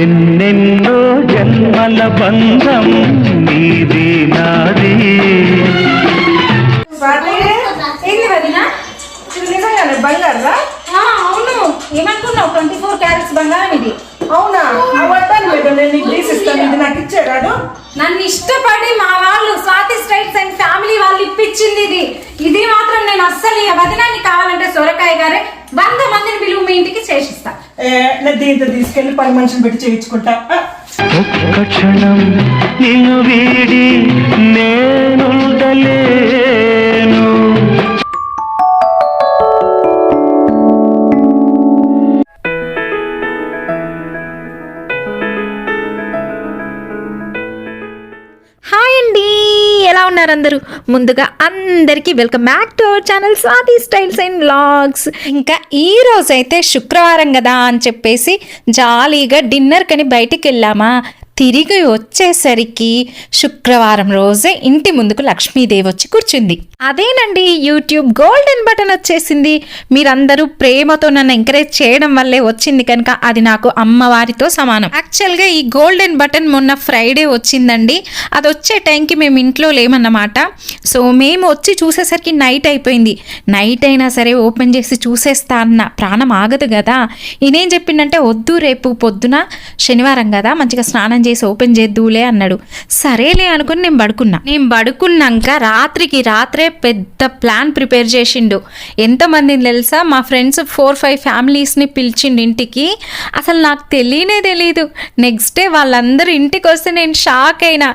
ఎన్నెన్నో జన్మల బంధం నీది నాది. బంగారా అవును. ఏమనుకున్నావు? ట్వంటీ ఫోర్ క్యారెట్స్ బంగారం ఇది. అవునా? అవద్దాను మేడం నేను నీకు తీసిస్తాను ఇది నాకు ఇచ్చాడు నన్ను ఇష్టపడి మా వాళ్ళు స్వాతి స్టైల్స్ అండ్ ఫ్యామిలీ వాళ్ళు ఇప్పించింది ఇది. ఇది మాత్రం నేను అస్సలు ఇక వదినాన్ని కావాలంటే సొరకాయ గారే వంద మందిని పిలువు మీ ఇంటికి చేసిస్తా. నేను దీంతో తీసుకెళ్ళి పని మనిషిని పెట్టి చేయించుకుంటా? ఒక్క క్షణం నేను వీడి నేనుండలేను అందరూ ముందుగా అందరికీ welcome back to our channel Swathi styles and vlogs ఇంకా ఈ రోజైతే శుక్రవారం కదా అని చెప్పేసి జాలీగా డిన్నర్ కని బయటికి వెళ్ళామా? తిరిగి వచ్చేసరికి శుక్రవారం రోజే ఇంటి ముందుకు లక్ష్మీదేవి వచ్చి కూర్చుంది. అదేనండి యూట్యూబ్ గోల్డెన్ బటన్ వచ్చేసింది. మీరందరూ ప్రేమతో నన్ను ఎంకరేజ్ చేయడం వల్లే వచ్చింది కనుక అది నాకు అమ్మవారితో సమానం. యాక్చువల్గా ఈ గోల్డెన్ బటన్ మొన్న ఫ్రైడే వచ్చిందండి. అది వచ్చే టైంకి మేము ఇంట్లో లేమన్నమాట. సో మేము వచ్చి చూసేసరికి నైట్ అయిపోయింది. నైట్ అయినా సరే ఓపెన్ చేసి చూసేస్తా అన్న ప్రాణం ఆగదు కదా. ఈయనేం చెప్పిండంటే వద్దు రేపు పొద్దున శనివారం కదా మంచిగా స్నానం చేసి ఓపెన్ చేద్దులే అన్నాడు. సరేలే అనుకుని నేను పడుకున్నా. నేను పడుకున్నాక రాత్రికి రాత్రే పెద్ద ప్లాన్ ప్రిపేర్ చేసిండు. ఎంతమందిని తెలుసా? మా ఫ్రెండ్స్ ఫోర్ ఫైవ్ ఫ్యామిలీస్ని పిలిచిండు ఇంటికి. అసలు నాకు తెలియనే తెలియదు నెక్స్ట్ డే వాళ్ళందరూ ఇంటికి వస్తే నేను షాక్ అయినా.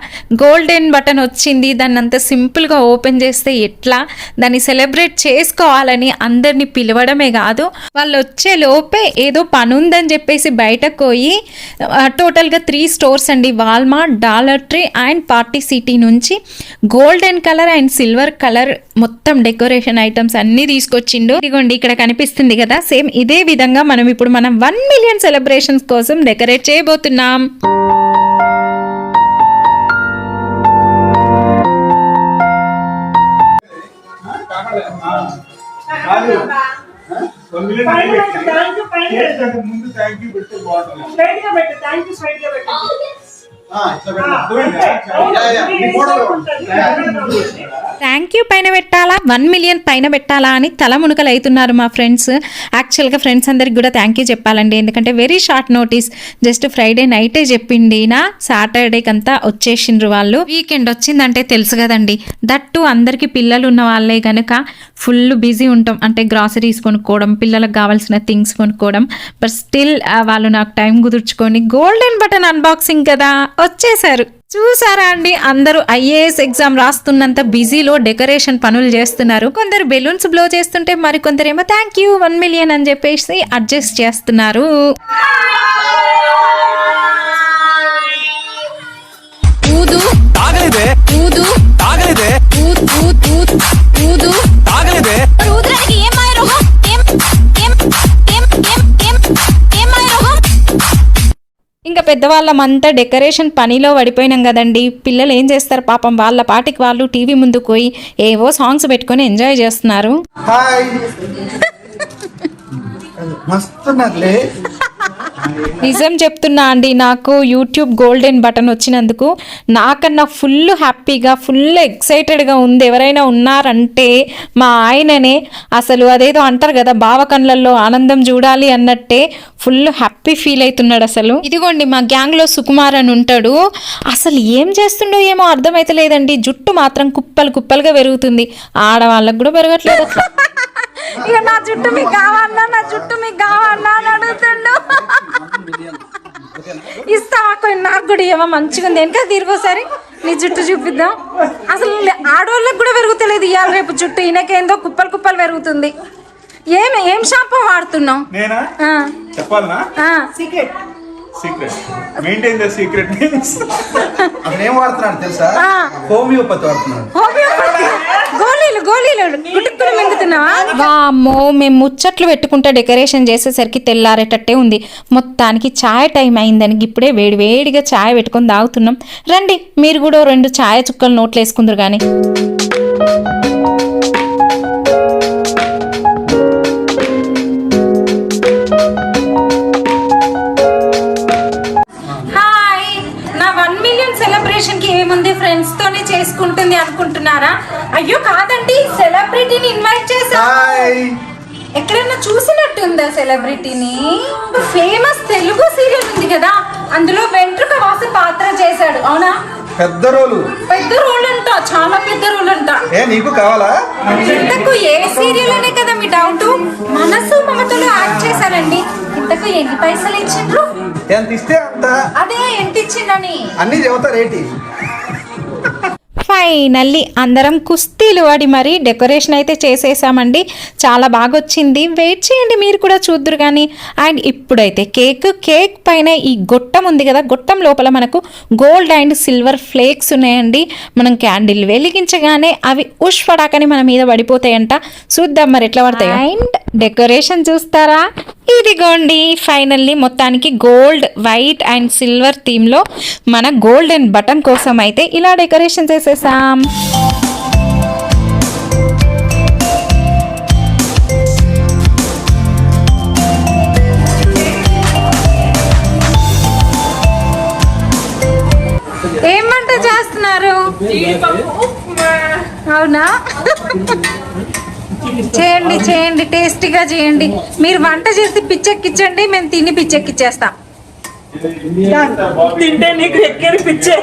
గోల్డెన్ బటన్ వచ్చింది. దాన్ని అంత సింపుల్గా ఓపెన్ చేస్తే ఎట్లా? దాన్ని సెలబ్రేట్ చేసుకోవాలని అందరినీ పిలవడమే కాదు. వాళ్ళు వచ్చే లోపే ఏదో పని ఉందని చెప్పేసి బయటకు పోయి టోటల్గా త్రీ స్టోర్స్ అండి. Walmart Dollar Tree and Party City నుంచి golden colour and silver colour మొత్తం డెకరేషన్ ఐటమ్స్ అన్నీ తీసుకొచ్చిండు. ఇదిగోండి ఇక్కడ కనిపిస్తుంది కదా. సేమ్ ఇదే విధంగా మనం ఇప్పుడు మనం వన్ మిలియన్ సెలబ్రేషన్స్ కోసం డెకరేట్ చేయబోతున్నాం. ముందు థ్యాంక్ యూ పెడితే బాగుంటుంది. స్ట్రైట్గా పెట్టు థ్యాంక్ యూ స్ట్రైట్గా పెట్టండి. థ్యాంక్ యూ పైన పెట్టాలా? వన్ మిలియన్ పైన పెట్టాలా అని తల మునకలు అవుతున్నారు మా ఫ్రెండ్స్ యాక్చువల్గా ఫ్రెండ్స్ అందరికి కూడా థ్యాంక్ యూ చెప్పాలండి. ఎందుకంటే very short notice just Friday నైటే చెప్పిండి నా సాటర్డేకి అంతా వచ్చేసిండ్రు వాళ్ళు. వీకెండ్ వచ్చిందంటే తెలుసు కదండి. దట్టు అందరికీ పిల్లలు ఉన్న వాళ్ళే కనుక ఫుల్ బిజీ ఉంటాం. అంటే గ్రాసరీస్ కొనుక్కోవడం పిల్లలకు కావాల్సిన థింగ్స్ కొనుక్కోవడం. బట్ స్టిల్ వాళ్ళు నాకు టైం కుదుర్చుకొని గోల్డెన్ బటన్ అన్బాక్సింగ్ కదా. వచ్చేసారు చూసారా అండి అందరూ ఐఏఎస్ ఎగ్జామ్ రాస్తున్నంత బిజీలో డెకరేషన్ పనులు చేస్తున్నారు. కొందరు బెలూన్స్ బ్లో చేస్తుంటే మరి కొందరేమో థ్యాంక్ యూ వన్ మిలియన్ అని చెప్పేసి అడ్జస్ట్ చేస్తున్నారు. ఊదు తాగలేదే. ఊదు తాగలేదే. పెద్దవాళ్ళమంతా డెకరేషన్ పనిలో పడిపోయినాం కదండి. పిల్లలు ఏం చేస్తారు పాపం? వాళ్ళ పాటికి వాళ్ళు టీవీ ముందుకు పోయి ఏవో సాంగ్స్ పెట్టుకొని ఎంజాయ్ చేస్తున్నారు. నిజం చెప్తున్నా అండి నాకు యూట్యూబ్ గోల్డెన్ బటన్ వచ్చినందుకు నాకన్నా ఫుల్ హ్యాపీగా ఫుల్ ఎక్సైటెడ్గా ఉంది. ఎవరైనా ఉన్నారంటే మా ఆయననే అసలు అదేదో అంటారు కదా బావ కళ్ళల్లో ఆనందం చూడాలి అన్నట్టే ఫుల్ హ్యాపీ ఫీల్ అవుతున్నాడు అసలు. ఇదిగోండి మా గ్యాంగ్లో సుకుమార్ అని ఉంటాడు. అసలు ఏం చేస్తుండో ఏమో అర్థమైతలేదండి. జుట్టు మాత్రం కుప్పలు కుప్పలుగా పెరుగుతుంది. ఆడవాళ్ళకు కూడా పెరగట్లేదు అట్లా. ఇక నా జుట్టు మీకు కావాలన్నా నా జుట్టు మీకు కావన్నా అని అడుగుతుండు ఇస్తావా కొన్ని నాకు కూడా ఏమో మంచిగా ఉంది. వెనక తిరిగోసారి నీ జుట్టు చూపిద్దాం. అసలు ఆడవాళ్ళకి కూడా పెరుగుతలేదు. ఇవాళ రేపు జుట్టు. ఈయనకేందో కుప్పలు కుప్పలు పెరుగుతుంది. ఏం ఏం షాంపూ వాడుతున్నావు? చెప్పాలనా. Secret secret maintain the secret means అసలు ఏం వాడుతున్నాడు తెలుసా? ఆ. హోమియోపతి వాడుతున్నాడు. హోమియోపతి. వామ్మో మేము ముచ్చట్లు పెట్టుకుంటే డెకరేషన్ చేసేసరికి తెల్లారేటట్టే ఉంది. మొత్తానికి చాయ్ టైం అయిందని ఇప్పుడే వేడి వేడిగా చాయ్ పెట్టుకొని తాగుతున్నాం. రండి మీరు కూడా రెండు చాయ్ చుక్కలు నోట్లు వేసుకుందరు కానీ ఏముంది? ఫ్రెండ్స్ తోనే చేసుకుంటుంది అనుకుంటున్నారా? అయ్యో కాదండి. సెలబ్రిటీని ఇన్వైట్ హాయ్ ఎక్కడైనా చూసినట్టుందా సెలబ్రిటీని ఫేమస్ తెలుగు సీరియల్ ఉంది కదా అందులో వెంట్రుక వాసి పాత్ర చేశాడు. అవునా? పెద్ద రోలు. పెద్ద రోల్ అంట చాలా పెద్ద రోల్ అంట ఏ నీకు కావాలా? ఇంతకు ఏ సీరియల్ అనే కదా మీ డౌట్ మనసు మమతలో ఎన్ని పైసలు ఇచ్చిండ్రు? ఎంత ఇస్తే అంత? అదే ఎంత ఇచ్చిండని? అన్ని చెబుతా రేటి. ఫైనల్లీ అందరం కుస్తీలు ఆడి మరి డెకరేషన్ అయితే చేసేసామండి. చాలా బాగా వచ్చింది వెయిట్ చేయండి మీరు కూడా చూద్దరు కానీ అండ్ ఇప్పుడైతే కేక్ కేక్ పైన ఈ గొట్టం ఉంది కదా గొట్టం లోపల మనకు గోల్డ్ అండ్ సిల్వర్ ఫ్లేక్స్ ఉన్నాయండి. మనం క్యాండిల్ వెలిగించగానే అవి ఉష్ పడాకని మన మీద పడిపోతాయంట. చూద్దాం మరి ఎట్లా పడతాయి. అండ్ డెకరేషన్ చూస్తారా? ఇదిగోండి ఫైనల్లీ మొత్తానికి గోల్డ్ వైట్ అండ్ సిల్వర్ థీమ్లో మన గోల్డెన్ బటన్ కోసం అయితే ఇలా డెకరేషన్ చేసేసాం. ఏం వంట చేస్తున్నారు? అవునా? చేయండి చేయండి టేస్టీగా చేయండి. మీరు వంట చేసి పిచ్చెక్కిచ్చండి మేము తిని పిచ్చెక్కిచ్చేస్తాం తింటే నీకు ఎక్కేది పిచ్చే.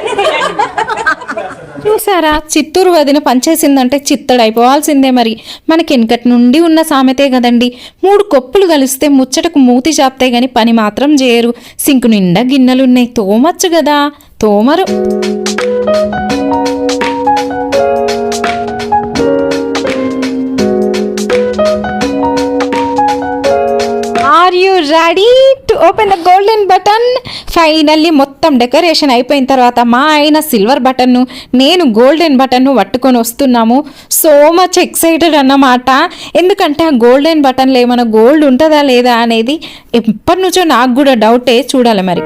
చూసారా? చిత్తూరు వదిన పనిచేసిందంటే చిత్తడైపోవాల్సిందే మరి. మనకి వెనకటి నుండి ఉన్న సామెతే కదండి. మూడు కొప్పులు కలిస్తే ముచ్చటకు మూతి చాపితే గాని పని మాత్రం చేయరు. సింకు నిండా గిన్నెలున్నాయి. తోమచ్చు కదా తోమరు. Ready to open the golden button. Finally మొత్తం డెకరేషన్ అయిపోయిన తర్వాత మా ఆయన సిల్వర్ బటన్ను నేను గోల్డెన్ బటన్ను పట్టుకొని వస్తున్నాము. సో మచ్ ఎక్సైటెడ్ అన్నమాట. ఎందుకంటే ఆ గోల్డెన్ బటన్లో ఏమైనా గోల్డ్ ఉంటుందా లేదా అనేది ఎప్పటి నుంచో నాకు కూడా డౌటే చూడాలి మరి.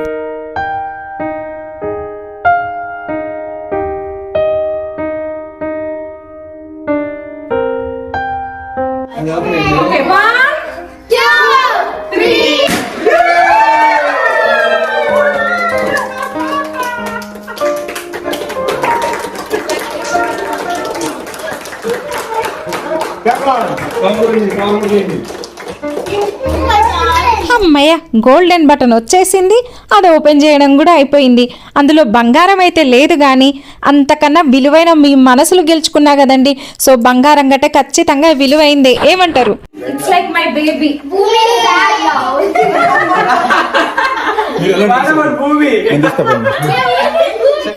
అమ్మయ్య గోల్డెన్ బటన్ వచ్చేసింది. అది ఓపెన్ చేయడం కూడా అయిపోయింది. అందులో బంగారం అయితే లేదు కానీ అంతకన్నా విలువైన మీ మనసులు గెలుచుకున్నా కదండి. సో బంగారం గట్టే ఖచ్చితంగా విలువైందే. ఏమంటారు? ఇట్స్ లైక్ మై బేబీ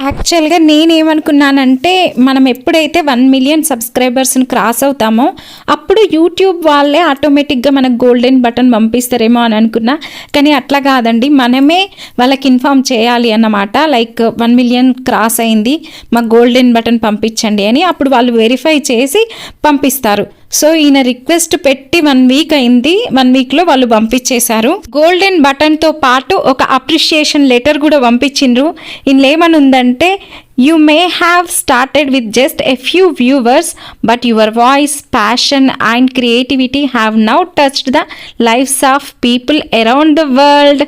యాక్చువల్గా నేనేమనుకున్నానంటే మనం ఎప్పుడైతే వన్ మిలియన్ సబ్స్క్రైబర్స్ని క్రాస్ అవుతామో అప్పుడు యూట్యూబ్ వాళ్ళే ఆటోమేటిక్గా మనకు గోల్డెన్ బటన్ పంపిస్తారేమో అని అనుకున్నా. కానీ అట్లా కాదండి. మనమే వాళ్ళకి ఇన్ఫామ్ చేయాలి అన్నమాట. లైక్ వన్ మిలియన్ క్రాస్ అయింది మాకు గోల్డెన్ బటన్ పంపించండి అని అప్పుడు వాళ్ళు వెరిఫై చేసి పంపిస్తారు. సో ఈయన రిక్వెస్ట్ పెట్టి వన్ వీక్ అయింది. వన్ వీక్లో వాళ్ళు పంపించేశారు. గోల్డెన్ బటన్తో పాటు ఒక అప్రిషియేషన్ లెటర్ కూడా పంపించిండ్రు. ఇందులో ఏమనుందంటే you may have started with just a few viewers but your voice passion and creativity have now touched the lives of people around the world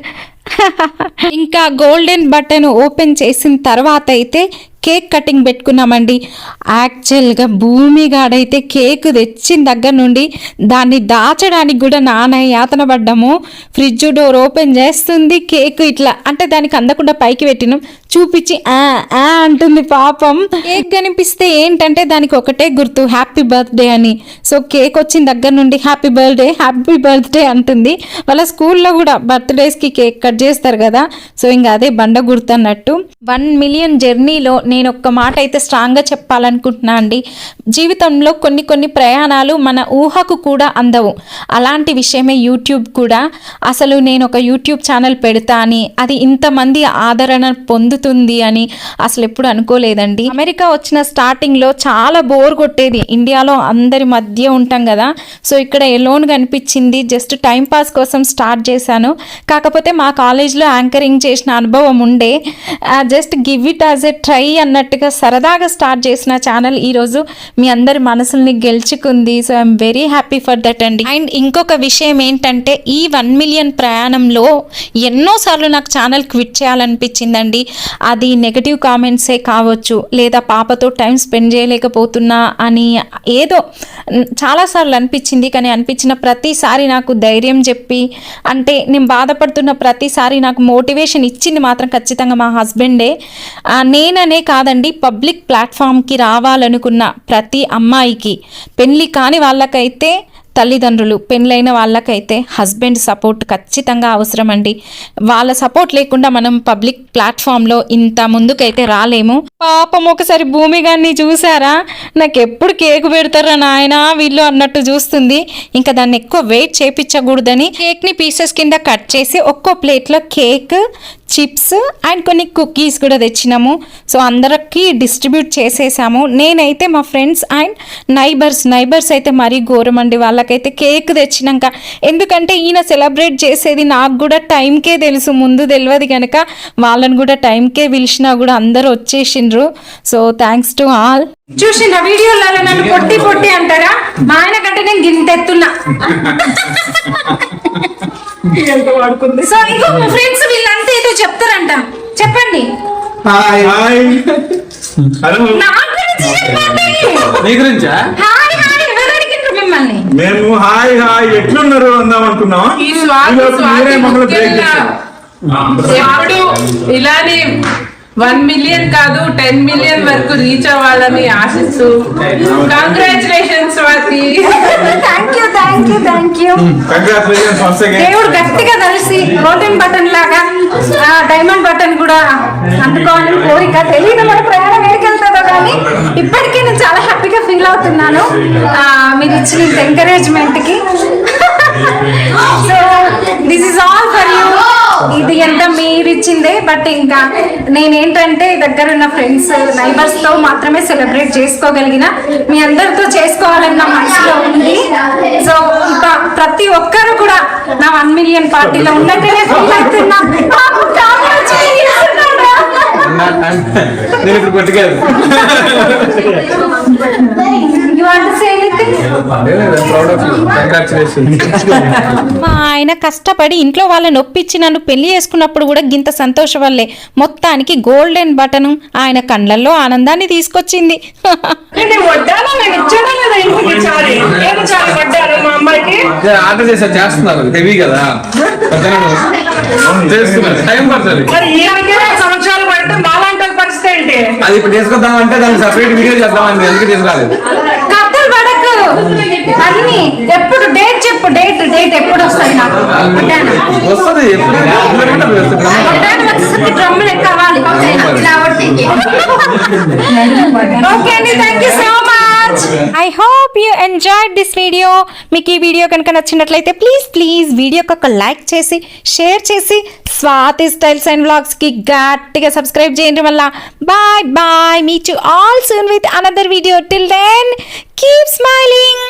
ఇంకా గోల్డెన్ బటన్ ఓపెన్ చేసిన తర్వాత అయితే cake cutting పెట్టుకున్నామండి. యాక్చువల్గా భూమి గాడైతే కేక్ తెచ్చిన దగ్గర నుండి దాన్ని దాచడానికి కూడా నాన్న యాతన పడ్డాము. ఫ్రిడ్జ్ డోర్ ఓపెన్ చేస్తుంది కేక్ ఇట్లా. అంటే దానికి అందకుండా పైకి పెట్టినాం. చూపించి ఆ ఆ అంటుంది పాపం. కేక్ కనిపిస్తే ఏంటంటే దానికి ఒకటే గుర్తు హ్యాపీ బర్త్డే అని. సో కేక్ వచ్చిన దగ్గర నుండి హ్యాపీ బర్త్డే హ్యాపీ బర్త్డే అంటుంది. వాళ్ళ స్కూల్లో కూడా బర్త్డేస్కి కేక్ కట్ చేస్తారు కదా. సో ఇంకా అదే బండ గుర్తు అన్నట్టు వన్ మిలియన్ జర్నీలో నేను ఒక్క మాట అయితే స్ట్రాంగ్గా చెప్పాలనుకుంటున్నా అండి. జీవితంలో కొన్ని కొన్ని ప్రయాణాలు మన ఊహకు కూడా అందవు. అలాంటి విషయమే యూట్యూబ్ కూడా. అసలు నేను ఒక యూట్యూబ్ ఛానల్ పెడతా అని అది ఇంతమంది ఆదరణ పొందుతుంది అని అసలు ఎప్పుడు అనుకోలేదండి. అమెరికా వచ్చిన స్టార్టింగ్లో చాలా బోర్ కొట్టేది. ఇండియాలో అందరి మధ్య ఉంటాం కదా. సో ఇక్కడ ఎలోన్ కనిపించింది. జస్ట్ టైం పాస్ కోసం స్టార్ట్ చేశాను. కాకపోతే మా కాలేజ్లో యాంకరింగ్ చేసిన అనుభవం ఉండే. Just give it as a try అన్నట్టుగా సరదాగా స్టార్ట్ చేసిన ఛానల్ ఈరోజు మీ అందరి మనసుల్ని గెలుచుకుంది. So I'm very happy for that అండి. అండ్ ఇంకొక విషయం ఏంటంటే ఈ వన్ మిలియన్ ప్రయాణంలో ఎన్నోసార్లు నాకు ఛానల్ క్విట్ చేయాలనిపించిందండి. అది నెగటివ్ కామెంట్సే కావచ్చు లేదా పాపతో టైం స్పెండ్ చేయలేకపోతున్నా అని ఏదో చాలాసార్లు అనిపించింది. కానీ అనిపించిన ప్రతిసారి నాకు ధైర్యం చెప్పి అంటే నేను బాధపడుతున్న ప్రతిసారి నాకు మోటివేషన్ ఇచ్చింది మాత్రం ఖచ్చితంగా మా హస్బెండే నేననే కాదండి పబ్లిక్ ప్లాట్ఫామ్కి రావాలనుకున్న ప్రతి అమ్మాయికి. పెళ్ళి కాని వాళ్ళకైతే తల్లిదండ్రులు పెళ్ళైన వాళ్ళకైతే హస్బెండ్ సపోర్ట్ ఖచ్చితంగా అవసరం అండి వాళ్ళ సపోర్ట్ లేకుండా మనం పబ్లిక్ ప్లాట్ఫామ్లో ఇంత ముందుకైతే రాలేము. పాపం ఒకసారి భూమి గారిని చూసారా? నాకు ఎప్పుడు కేక్ పెడతారా నాయన వీళ్ళు అన్నట్టు చూస్తుంది. ఇంకా దాన్ని ఎక్కువ వెయిట్ చేపించకూడదని కేక్ని పీసెస్ కింద కట్ చేసి ఒక్కో ప్లేట్లో కేక్ చిప్స్ అండ్ కొన్ని కుకీస్ కూడా తెచ్చినాము. సో అందరికి డిస్ట్రిబ్యూట్ చేసేసాము. నేనైతే మా ఫ్రెండ్స్ అండ్ నైబర్స్ నైబర్స్ అయితే మరీ ఘోరం అండి వాళ్ళకైతే కేక్ తెచ్చినాక. ఎందుకంటే ఈయన సెలబ్రేట్ చేసేది నాకు కూడా టైంకే తెలుసు ముందు తెలియదు కనుక వాళ్ళని కూడా టైంకే పిలిచినా కూడా అందరూ వచ్చేసిండ్రు. సో థ్యాంక్స్ టు ఆల్ చూసిన వీడియోలలో నన్ను పొట్టి పొట్టి అంటారా? మా ఆయన కంటే నేను గింతెత్తున్నా. సో ఇంకో మా ఫ్రెండ్స్ వీళ్ళంతా ఏదో చెప్తారంట. చెప్పండి. హాయ్. హాయ్. హలో నా గురించి? మిమ్మల్ని. మేము హాయ్ హాయ్ ఎట్లున్నారు అందాం అనుకున్నాం. ఈ స్వాతి ఈలోపు మీరే స్వాతి మమ్మల్ని బ్రేక్ ముఖ్యంగా చేశారు. ఎప్పుడు ఇలానే వన్ మిలియన్ కాదు టెన్ మిలియన్ వరకు రీచ్ అవ్వాలని ఆశిస్తూ congratulation Swathi. Thank you thank you thank you congratulations once again దేవుడు గట్టిగా కలిసి గోల్డెన్ బటన్ లాగా ఆ డైమండ్ బటన్ కూడా అందుకోవాలని కోరిక తెలియదు మన ప్రయాణం కానీ ఇప్పటికీ నేను చాలా హ్యాపీగా ఫీల్ అవుతున్నాను. మీరు ఇచ్చిన ఎంకరేజ్మెంట్కి. So this is all for you ఇది ఎంత మీరు ఇచ్చిందే బట్ ఇంకా నేనేంటంటే దగ్గర ఉన్న ఫ్రెండ్స్ నైబర్స్తో మాత్రమే సెలబ్రేట్ చేసుకోగలిగిన మీ అందరితో చేసుకోవాలని నా మనసులో ఉంది. సో ఇంకా ప్రతి ఒక్కరు కూడా నా వన్ మిలియన్ పార్టీలో ఉన్నట్టునే ఫీల్ అవుతున్నా. నేను ఇప్పుడు కొట్టుకెళ్ళి మా ఆయన కష్టపడి ఇంట్లో వాళ్ళని ఒప్పించి నన్ను పెళ్ళి చేసుకున్నప్పుడు కూడా గింత సంతోషం వల్లే మొత్తానికి గోల్డెన్ బటన్ ఆయన కళ్ళల్లో ఆనందాన్ని తీసుకొచ్చింది. నేను వడ్డానా నేను ఇచ్చానా లేదా ఇంటికి చాలి ఏమి చాలి వడ్డాను మా అమ్మాయికి? ఆర్డర్ చేసా చేస్తున్నారు హెవీ కదా. చేస్తున్నారు. టైం పడుతుంది. పడితే మాలాంటి వాళ్ళ పరిస్థితి ఏంటి? అది ఇప్పుడు తీసుకొద్దామంటే దానికి సపరేట్ వీడియో చేద్దామని ఎందుకు తీసుకురాలేదు. కథలు పడకు. అన్ని ఎప్పుడు డేట్ చెప్పు డేట్ డేట్ ఎప్పుడు వస్తాయి నాకు. వస్తుంది ఎప్పుడు అంటే డ్రమ్ములు కావాలి ఓకే అండి thank you so much I hope you enjoyed this video మీకు ఈ వీడియో కనుక నచ్చినట్లయితే ప్లీజ్ ప్లీజ్ వీడియోకి ఒక లైక్ చేసి షేర్ చేసి స్వాతి స్టైల్స్ అండ్ వ్లాగ్స్కి గట్టిగా సబ్స్క్రైబ్ చేయండి వల్ల bye bye meet you all soon with another video till then keep smiling